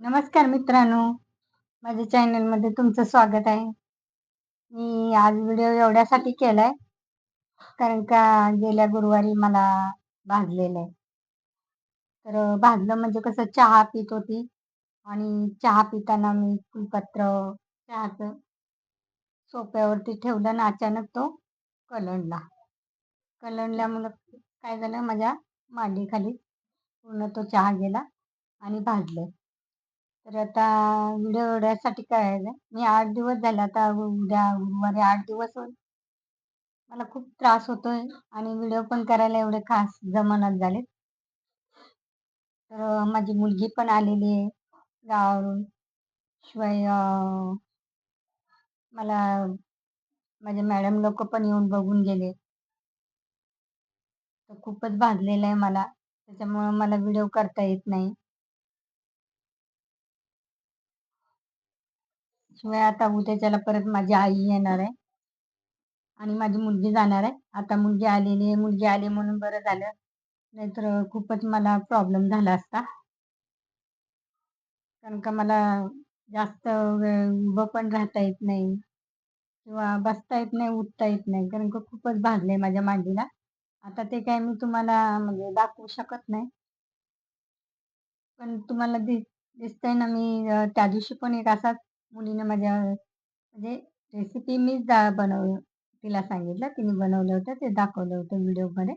नमस्कार मित्रांनो. माझ्या चॅनलमध्ये तुमचं स्वागत आहे. मी आज व्हिडिओ एवढ्यासाठी केला आहे कारण का गेल्या गुरुवारी मला भाजलेलं आहे. तर भाजलं म्हणजे कसं चहा पित होती आणि चहा पिताना मी फुलपत्र चहाचं सोप्यावरती ठेवलं ना अचानक तो कलंडला. कलंडल्यामुळं काय झालं माझ्या मांडीखाली पूर्ण तो चहा गेला आणि भाजलं. तर आता व्हिडिओ एवढ्यासाठी काय मी आठ दिवस झाले आता उद्या गुरुवारी आठ दिवस होईल. मला खूप त्रास होतोय आणि व्हिडिओ पण करायला एवढे खास जमानात झाले तर माझी मुलगी पण आलेली आहे गावावरून. शिवाय मला माझे मॅडम लोक पण येऊन बघून गेले. तर खूपच भाजलेलं आहे मला. त्याच्यामुळं मला व्हिडिओ करता येत नाही. शिवाय आता उद्याच्याला परत माझी आई येणार आहे. आणि माझी मुलगी जाणार आहे. आता मुलगी आलेली आहे. मुलगी आली म्हणून बरं झालं. नाहीतर खूपच मला प्रॉब्लेम झाला असता. कारण का मला जास्त वेळ उभं पण राहता येत नाही. किंवा बसता येत नाही उठता येत नाही. कारण का खूपच भाजले माझ्या मांडीला. आता ते काय मी तुम्हाला म्हणजे दाखवू शकत नाही. पण तुम्हाला दिस दिसतंय ना मी त्या दिवशी पण एक असाच मुलीनं माझ्या म्हणजे रेसिपी मीच दा बनव तिला सांगितलं तिने बनवलं होतं ते दाखवलं होतं व्हिडिओमध्ये.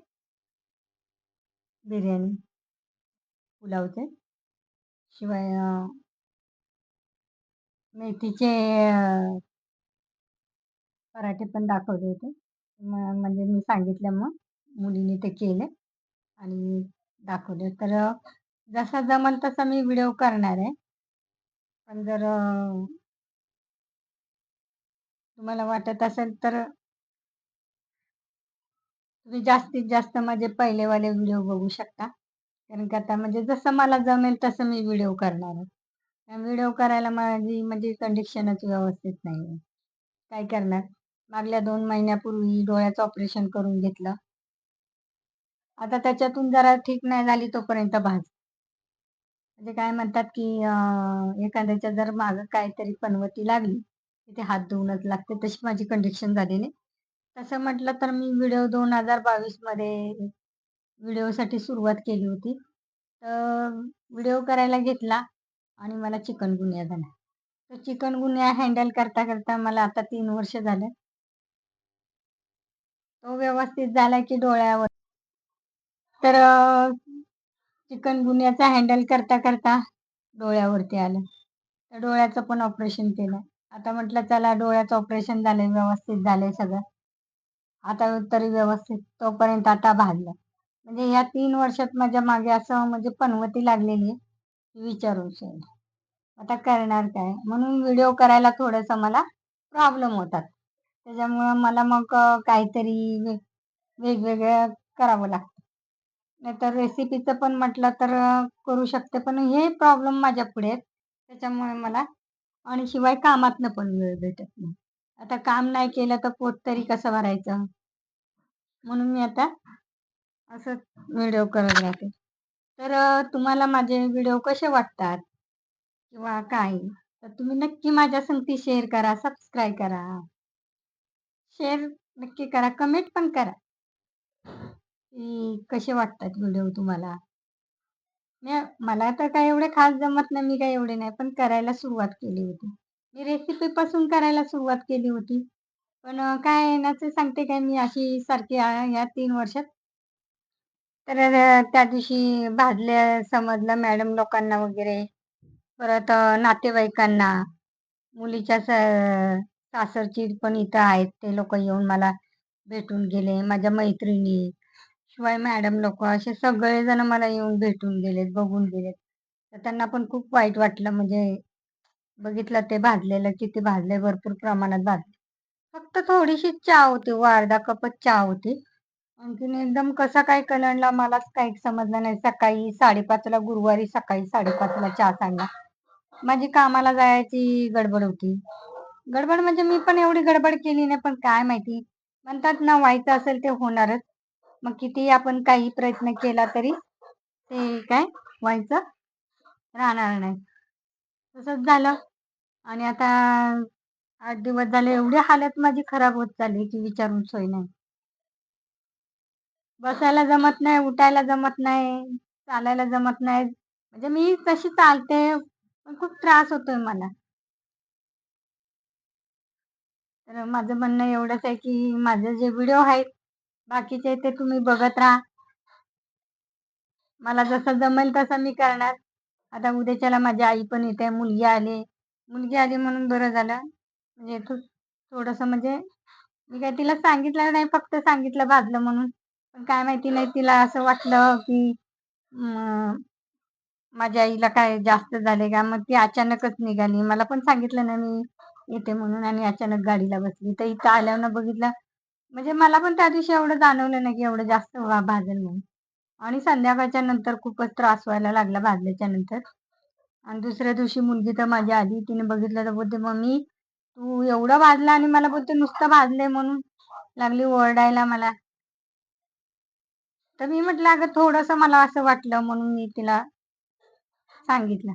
बिर्याणी. पुलावचे शिवाय मेथीचे पराठे पण दाखवले होते. म्हणजे मी सांगितलं मग मुलीने ते केले आणि दाखवले. तर जसा जमल तसा मी व्हिडिओ करणार आहे. पण जर तुम्हाला वाटत असेल तर तुम्ही जास्तीत जास्त माझे पहिलेवाले व्हिडिओ बघू शकता. कारण की आता म्हणजे जसं मला जमेल तसं मी व्हिडिओ करणार आहे. व्हिडिओ करायला माझी म्हणजे कंडिशनच व्यवस्थित नाही काय करणार? मागल्या दोन महिन्यापूर्वी डोळ्याचं ऑपरेशन करून घेतलं. आता त्याच्यातून जरा ठीक नाही झाली तोपर्यंत भाज म्हणजे काय म्हणतात की एखाद्याच्या जर मागं काहीतरी पनवती लागली तिथे हात धुवूनच लागते. तशी माझी कंडिक्शन झालेली. तसं म्हटलं तर मी व्हिडिओ दोन हजार बावीसमध्ये व्हिडिओसाठी सुरुवात केली होती. तर व्हिडिओ करायला घेतला आणि मला चिकनगुन्या झाला तर चिकनगुन्या हँडल करता करता मला आता तीन वर्ष झालं. तो व्यवस्थित झाला की डोळ्यावर. तर चिकनगुन्याचा हँडल करता करता डोळ्यावरती आलं. तर डोळ्याचं पण ऑपरेशन केलं. आता म्हटलं चला डोळ्याचं ऑपरेशन झालंय व्यवस्थित झालंय सगळं. आता तरी व्यवस्थित तोपर्यंत आता भागलं म्हणजे या तीन वर्षात माझ्या मागे असं म्हणजे पनवती लागलेली आहे शकेल आता करणार काय? म्हणून व्हिडिओ करायला थोडंसं मला प्रॉब्लेम होतात. त्याच्यामुळं मला मग काहीतरी वेगवेगळं करावं लागतं. नाहीतर रेसिपीचं पण म्हटलं तर करू शकते. पण हे प्रॉब्लेम माझ्या पुढे आहेत. त्याच्यामुळे मला आणि शिवाय कामातनं पण वेळ भेटत नाही. आता काम नाही केलं तर पोट तरी कसं भरायचं? म्हणून मी आता असं व्हिडिओ करत राहते. तर तुम्हाला माझे व्हिडिओ कसे वाटतात? किंवा काय? तर तुम्ही नक्की माझ्या संगती शेअर करा सबस्क्राईब करा. शेअर नक्की करा कमेंट पण करा. की कसे वाटतात व्हिडिओ तुम्हाला? मला तर काय एवढे खास जमत नाही मी काय एवढे नाही पण करायला सुरुवात केली होती. मी रेसिपीपासून करायला सुरुवात केली होती. पण काय येण्याचं सांगते काय मी अशी सारखी या तीन वर्षात. तर त्या दिवशी भाजल्या समजलं मॅडम लोकांना वगैरे. परत नातेवाईकांना. मुलीच्या सासरची पण इथं आहेत ते लोक येऊन मला भेटून गेले माझ्या मैत्रिणी. शिवाय मॅडम लोक असे सगळेजण मला येऊन भेटून गेलेत बघून गेलेत. तर त्यांना पण खूप वाईट वाटलं. म्हणजे बघितलं ते भाजलेलं किती भाजले भरपूर प्रमाणात भाजले फक्त थोडीशी चहा होती व अर्धा कपच चहा होती. आणखीन एकदम कसा काय कलंडला मलाच काही समजलं नाही. सकाळी साडेपाचला गुरुवारी सकाळी साडेपाचला चहा सांगला माझी कामाला जायची गडबड होती. गडबड म्हणजे मी पण एवढी गडबड केली नाही पण काय माहिती. म्हणतात ना व्हायचं असेल ते होणारच. मग किती आपण काही प्रयत्न केला तरी ते काय व्हायचं राहणार नाही. तसंच झालं. आणि आता आठ दिवस झाले एवढी हालत माझी खराब होत चालली की विचारून सोय नाही. बसायला जमत नाही उठायला जमत नाही चालायला जमत नाही. म्हणजे मी तशी चालते पण खूप त्रास होतोय मला. तर माझं म्हणणं एवढंच आहे की माझे जे व्हिडिओ आहेत बाकीचे ते तुम्ही बघत राहा. मला जसं जमेल तसं मी करणार. आता उद्याच्याला माझी आई पण येते मुलगी आली. मुलगी आली म्हणून बरं झालं. म्हणजे थो थोडंसं म्हणजे मी काय तिला सांगितलं नाही फक्त सांगितलं भाजलं म्हणून. पण काय माहिती नाही तिला असं वाटलं की माझ्या आईला काय जास्त झाले का? मग ती अचानकच निघाली. मला पण सांगितलं ना मी येते म्हणून आणि अचानक गाडीला बसली. तर इथं आल्यावर बघितलं म्हणजे मला पण त्या दिवशी एवढं जाणवलं नाही की एवढं जास्त वा भाजल म्हणून. आणि संध्याकाळच्या नंतर खूपच त्रास व्हायला लागला भाजल्याच्या नंतर. आणि दुसऱ्या दिवशी मुलगी तर माझी आली तिने बघितलं तर बोलते मम्मी तू एवढं भाजलं आणि मला बोलते नुसतं भाजलंय म्हणून लागली ओरडायला मला. तर मी म्हटलं अगं थोडंसं मला असं वाटलं म्हणून मी तिला सांगितलं.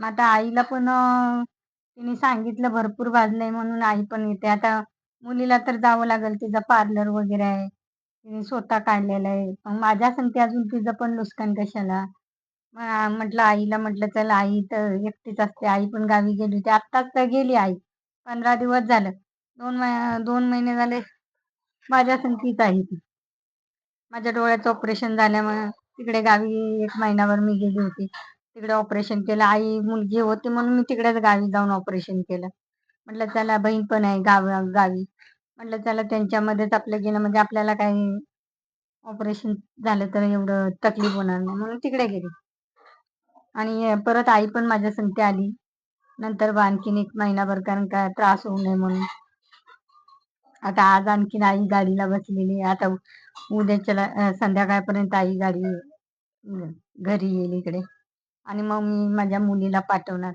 मग आता आईला पण अं, तिने सांगितलं भरपूर भाजलंय म्हणून आई पण येते. आता मुलीला तर जावं लागेल तिचं पार्लर वगैरे आहे. तिने स्वतः काढलेलं आहे. मग माझ्या सांगते अजून तिचं पण नुकसान कशाला? मग म्हटलं आईला म्हटलं चल आई तर एकटीच असते. आई पण गावी गेली होती. आत्ताच तर गेली आई. पंधरा दिवस झालं. दोन मै दोन महिने झाले माझ्या संगतीच आहे ती. माझ्या डोळ्याचं ऑपरेशन झाल्यामुळे तिकडे गावी एक महिनाभर मी गेली होती. तिकडे ऑपरेशन केलं. आई मुलगी होती म्हणून मी तिकडेच गावी जाऊन ऑपरेशन केलं. म्हटलं चला बहीण पण आहे गाव गावी. म्हटलं चला त्यांच्यामध्येच आपलं गेलं म्हणजे आपल्याला काही ऑपरेशन झालं तर एवढं तकलीफ होणार नाही. म्हणून तिकडे गेली. आणि परत आई पण माझ्या संगती आली. नंतर बा आणखीन एक महिनाभर कारण का त्रास होऊ नये म्हणून. आता आज आणखीन आई गाडीला बसलेली आता उद्याच्या संध्याकाळपर्यंत आई गाडी घरी येईल इकडे. आणि मग मी माझ्या मुलीला पाठवणार.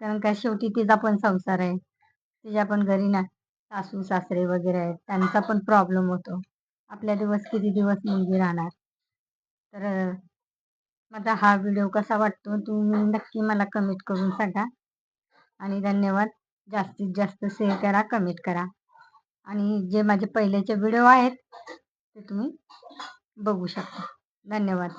कारण का शेवटी तिचा पण संसार आहे. तिच्या पण घरी ना सासू सासरे वगैरे आहेत त्यांचा पण प्रॉब्लेम होतो. आपल्या दिवस किती दिवस मुलगी राहणार? तर माझा हा व्हिडिओ कसा वाटतो तुम्ही नक्की मला कमेंट करून सांगा. आणि धन्यवाद. जास्तीत जास्त शेअर करा कमेंट करा. आणि जे माझे पहिलेचे व्हिडिओ आहेत ते तुम्ही बघू शकता. धन्यवाद.